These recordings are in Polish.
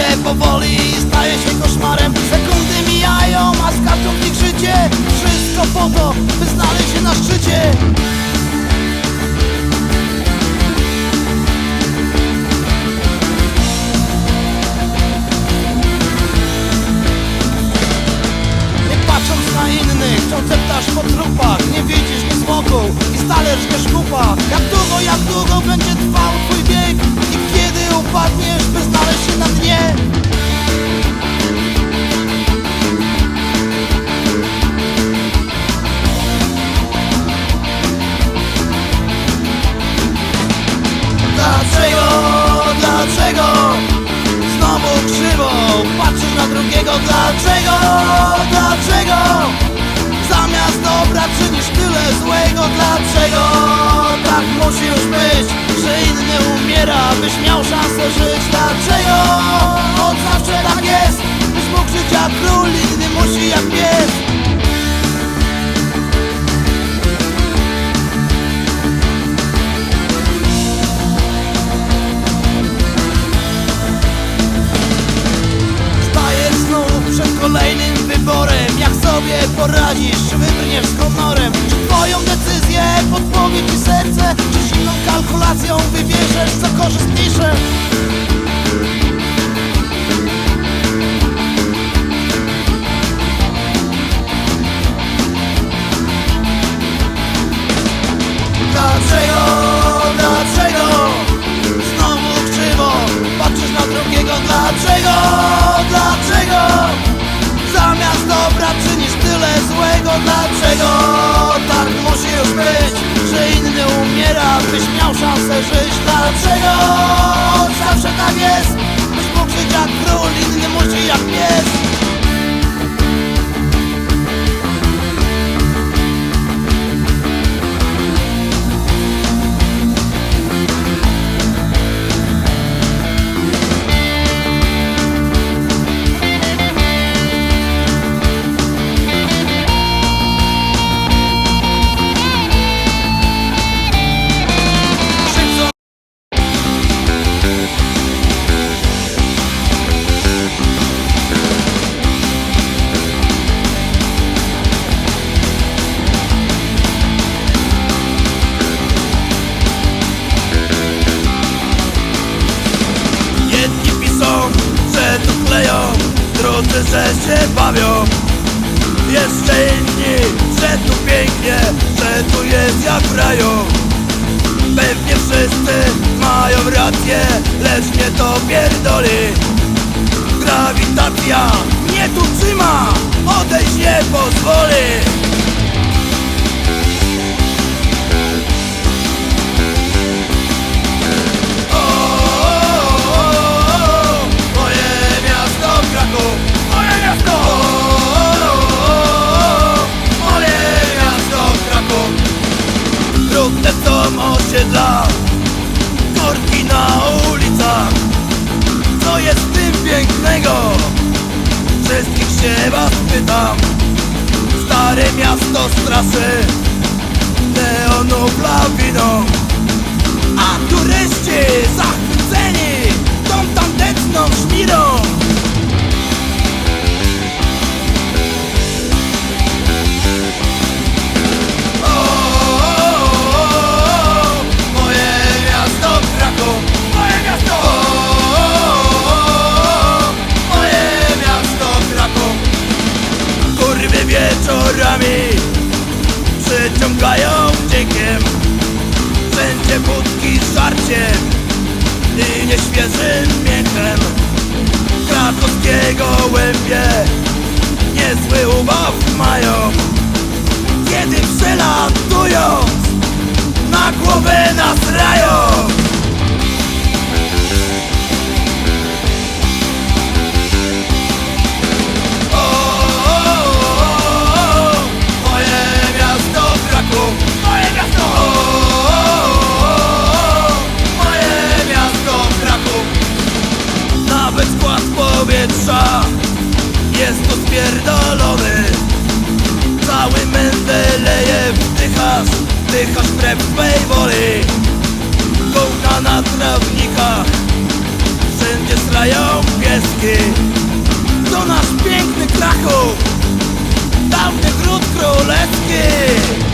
Życie powoli staje się koszmarem. Sekundy mijają, a z każdą w nich życie Wszystko po to, by znaleźć się na szczycie. Nie patrząc na innych, wciąż ceptasz po trupach. Nie widzisz nic wokół i stale żniesz kupa Jak długo, jak długo będzie trwał twój bieg upadniesz, by znaleźć się na dnie. Dlaczego, dlaczego Znowu krzywo Patrzysz na drugiego? Dlaczego, dlaczego Zamiast dobra czynisz tyle złego? Dlaczego tak musi już być umiera Byś miał szansę żyć Dlaczego od zawsze tak jest. Byś mógł żyć jak król Inny musi jak pies кожа спише. Że się bawią. Jeszcze inni, że tu pięknie Że tu jest jak w Pewnie wszyscy mają rację Lecz mnie to pierdoli. Grawitacja mnie tu trzyma Odejść nie pozwoli się was pytam. Stare miasto straszy Neonów lawiną Przyciągają dziekiem Wszędzie budki z żarciem I nieświeżym mięchem Krakowskiego łębie Niezły ubaw mają wszystko spierdolony Cały Mendelejew wdychasz, wdychasz wbrew twej woli. Kołka na trawnikach, wszędzie strają pieski. To nasz piękny Kraków, dawny gród królewski.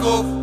Go.